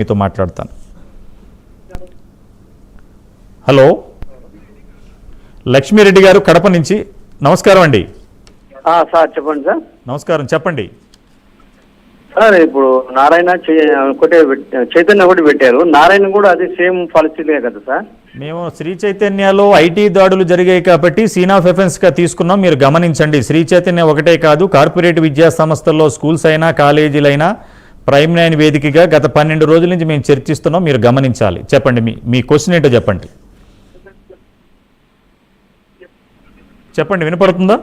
మీతో మాట్లాడతాను. హలో? లక్ష్మీరెడ్డి గారు కడప నుంచి. నమస్కారం అండి. సార్ చెప్పండి సార్. నమస్కారం చెప్పండి. సార్ ఇప్పుడు నారాయణ ఒకటే చైతన్య ఒకటి పెట్టారు. నారాయణ కూడా అది సేమ్ పాలసీలే కదా సార్? మేము శ్రీ చైతన్యలో ఐటీ దాడులు జరిగాయి కాబట్టి సీన్ ఆఫ్ ఎఫెన్స్గా తీసుకున్నాం. మీరు గమనించండి శ్రీ చైతన్య ఒకటే కాదు కార్పొరేట్ విద్యా సంస్థల్లో స్కూల్స్ అయినా కాలేజీలైనా ప్రైమ్ నైన్ వేదికగా గత పన్నెండు రోజుల నుంచి మేము చర్చిస్తున్నాం. మీరు గమనించాలి. చెప్పండి మీ మీ క్వశ్చన్ ఏంటో చెప్పండి. చెప్పండి వినపడుతుందా?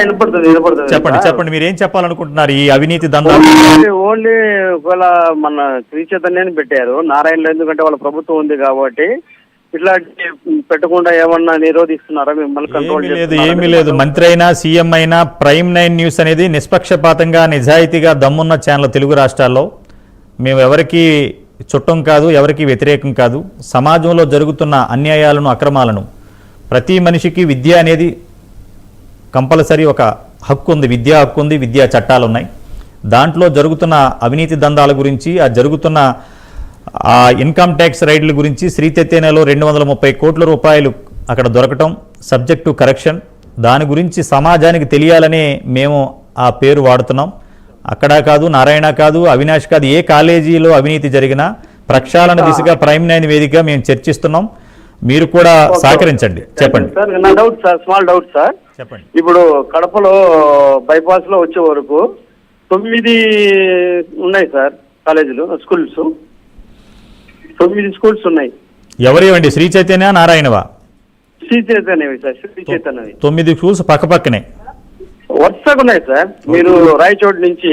వినపడుతుంది వినపడుతుంది. చెప్పండి. చెప్పండి మీరు ఏం చెప్పాలనుకుంటున్నారు? ఈ అవినీతి దందా ఓన్లీ ఓన్లీ ఒకవేళ మన శ్రీ చైతన్యాన్ని పెట్టారు. నారాయణలో ఎందుకంటే వాళ్ళ ప్రభుత్వం ఉంది కాబట్టి ఇట్లాంటి పెట్టకుండా ఏమన్నా నిరోధిస్తున్నారా మిమ్మల్ని కంట్రోల్ లేదు ఏమీ లేదు. మంత్రి అయినా సీఎం అయినా ప్రైమ్ నైన్ న్యూస్ అనేది నిష్పక్షపాతంగా నిజాయితీగా దమ్మున్న ఛానల్ తెలుగు రాష్ట్రాల్లో. మేము ఎవరికి చుట్టం కాదు ఎవరికి వ్యతిరేకం కాదు. సమాజంలో జరుగుతున్న అన్యాయాలను అక్రమాలను ప్రతి మనిషికి విద్య అనేది కంపల్సరీ ఒక హక్కు ఉంది విద్యా హక్కు ఉంది విద్యా చట్టాలు ఉన్నాయి దాంట్లో జరుగుతున్న అవినీతి దందాల గురించి ఆ జరుగుతున్న ఆ ఇన్కమ్ ట్యాక్స్ రైడ్ల గురించి శ్రీ చైతన్యలో రెండు వందల ముప్పై కోట్ల రూపాయలు అక్కడ దొరకటం సబ్జెక్ట్ టు కరెక్షన్. దాని గురించి సమాజానికి తెలియాలనే మేము ఆ పేరు వాడుతున్నాం. అక్కడ కాదు నారాయణ కాదు అవినాష్ కాదు ఏ కాలేజీలో అవినీతి జరిగినా ప్రక్షాళన దిశగా ప్రైమ్ నైన్ వేదికగా మేము చర్చిస్తున్నాం. మీరు కూడా సహకరించండి. చెప్పండి. సార్. నా doubt sir? Small doubt sir. చెప్పండి. ఇప్పుడు కడపలో బైపాస్లో వచ్చే వరకు తొమ్మిది ఉన్నాయి సార్ కాలేజీలు స్కూల్స్ తొమ్మిది స్కూల్స్ ఉన్నాయి. ఎవరివండి? శ్రీ చైతన్య నారాయణవా? శ్రీ చైతన్యవి సార్ శ్రీ చైతన్యవి తొమ్మిది స్కూల్స్ పక్కపక్కనే వరుసగా ఉన్నాయి సార్. మీరు రాయచోటి నుంచి.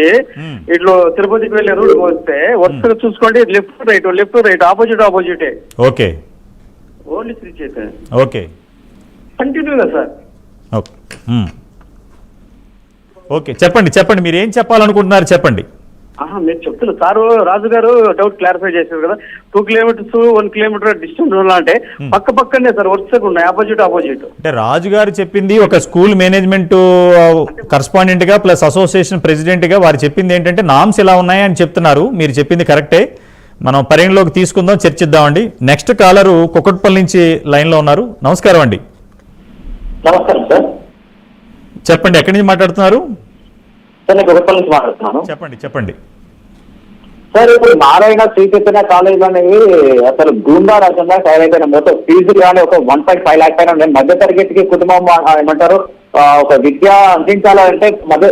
ఇట్లా తిరుపతికి వెళ్ళే రూట్ వస్తే వరుసగా చూసుకోండి left right left right opposite ఆపోజిటే okay. Only Sri Chaitanya okay. కంటిన్యూగా సార్. ఓకే. చెప్పండి చెప్పండి. మీరు ఏం చెప్పాలనుకుంటున్నారు చెప్పండి. మీరు చెప్తున్నారు సార్ రాజు గారు డౌట్ క్లారిఫై చేశారు కదా. Two kilometres one kilometre distance అంటే పక్క పక్కనే సార్ వరుసగా ఉన్నాయి ఆపోజిట్ ఆపోజిట్ అంటే రాజు గారు చెప్పింది ఒక స్కూల్ మేనేజ్మెంట్ కరస్పాండెంట్గా ప్లస్ అసోసియేషన్ ప్రెసిడెంట్గా వారు చెప్పింది ఏంటంటే నామ్స్ ఇలా ఉన్నాయి అని చెప్తున్నారు. మీరు చెప్పింది కరెక్టే మనం పరిగణలోకి తీసుకుందాం చర్చిద్దామండి నెక్స్ట్ కాలరు కుక్కట్పల్లి నుంచి లైన్లో ఉన్నారు. నమస్కారం అండి. నమస్కారం సార్. చెప్పండి ఎక్కడి నుంచి మాట్లాడుతున్నారు? సార్ నేను గురపల్లి నుంచి మాట్లాడుతున్నాను. చెప్పండి చెప్పండి. సార్ ఇప్పుడు నారాయణ శ్రీ చైతన్య కాలేజ్ అనేవి అసలు గూండా రకంగా తయారైపోయిన మొత్తం ఫీజులు కానీ ఒక వన్ పాయింట్ ఫైవ్ ల్యాక్ పైన ఉన్నాయి. మధ్య తరగతికి కుటుంబం ఏమంటారు ఒక విద్య అందించాలంటే మధ్య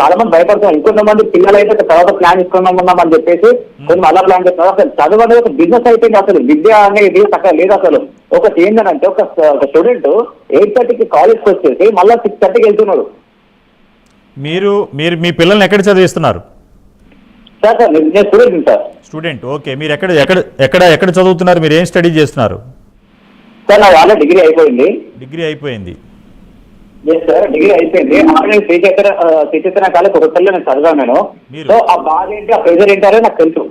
చాలా మంది భయపడుతున్నారు. ఇంకొంతమంది పిల్లలు అయితే తర్వాత ప్లాన్ ఇస్తున్నాం అని చెప్పేసి కొన్ని అలా ప్లాన్ చేస్తున్నారు. అసలు చదువు అనేది ఒక బిజినెస్ అయిపోయింది అసలు. విద్య అనేది చక్కగా లేదు అసలు. ఒకటి ఏంటంటే ఒక ఒక స్టూడెంట్ ఎయిట్ థర్టీకి కాలేజ్కి వచ్చేసి మళ్ళీ సిక్స్ థర్టీకి వెళ్తున్నాడు. మీరు మీరు మీ పిల్లల్ని ఎక్కడ చదివిస్తున్నారు? సార్ సార్ నేను స్టూడెంట్ సార్. Student okay. మీరు ఎక్కడ ఎక్కడ ఎక్కడ ఎక్కడ చదువుతున్నారు? మీరు ఏం స్టడీ చేస్తున్నారు? సార్ నా వాళ్ళ డిగ్రీ అయిపోయింది. డిగ్రీ అయిపోయింది. ఎస్ సార్ డిగ్రీ అయిపోయింది. ఆల్రెడీ శ్రీ చైతన్య ఆ, శ్రీ చైతన్య కాలేజ్ ఒక పిల్లలు నేను చదివాను నేను. మీరు? సో ఆ బాధ ఏంటి? ఆ ప్రెజర్ ఏంటి? అనేది నాకు తెలుసు.